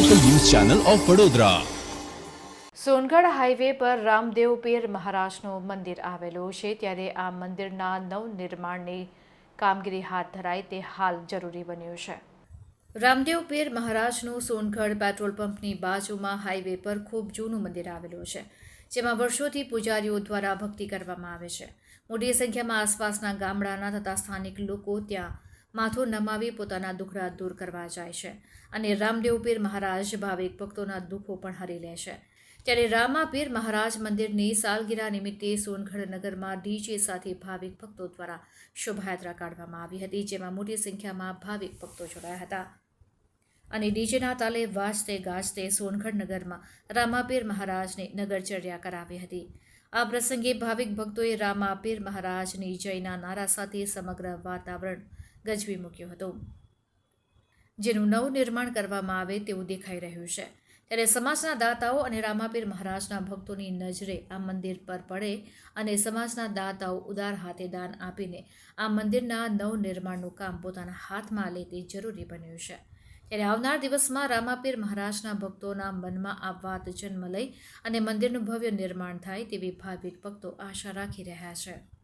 Channel of Vadodara Songadh highway પર રામદેવ પીર મહારાજનું મંદિર આવેલું છે. ત્યારે આ મંદિરના નવનિર્માણની કામગીરી હાથ ધરાય તે હાલ જરૂરી બન્યું છે. રામદેવ પીર મહારાજનું સોનગઢ પેટ્રોલ પંપની બાજુમાં હાઈવે પર ખૂબ જૂનું મંદિર આવેલું છે, જેમાં વર્ષોથી પૂજારીઓ દ્વારા ભક્તિ કરવામાં આવે છે. મોટી સંખ્યામાં આસપાસના ગામડાના તથા સ્થાનિક લોકો ત્યાં માથું નમાવી પોતાના દુખડા દૂર કરવા જાય છે અને રામદેવ પીર મહારાજ ભાવિક ભક્તોના દુઃખો પણ હરી લે છે. ત્યારે રામાપીર મહારાજ મંદિરની સાલગીરા નિમિત્તે સોનગઢ નગરમાં ડીજે સાથે ભાવિક ભક્તો દ્વારા શોભાયાત્રા કાઢવામાં આવી હતી, જેમાં મોટી સંખ્યામાં ભાવિક ભક્તો જોડાયા હતા. અને ડીજેના તાલે વાજતે ગાજતે સોનગઢ નગરમાં રામાપીર મહારાજને નગરચર્યા કરાવી હતી. આ પ્રસંગે ભાવિક ભક્તોએ રામાપીર મહારાજની જયના નારા સાથે સમગ્ર વાતાવરણ ગજવી મૂક્યું હતું. જેનું નવનિર્માણ કરવામાં આવે તેવું દેખાઈ રહ્યું છે. ત્યારે સમાજના દાતાઓ અને રામાપીર મહારાજના ભક્તોની નજરે આ મંદિર પર પડે અને સમાજના દાતાઓ ઉદાર હાથે દાન આપીને આ મંદિરના નવનિર્માણનું કામ પોતાના હાથમાં લે તે જરૂરી બન્યું છે. ત્યારે આવનાર દિવસમાં રામાપીર મહારાજના ભક્તોના મનમાં આ વાત જન્મ લઈ અને મંદિરનું ભવ્ય નિર્માણ થાય તેવી ભાવિક ભક્તો આશા રાખી રહ્યા છે.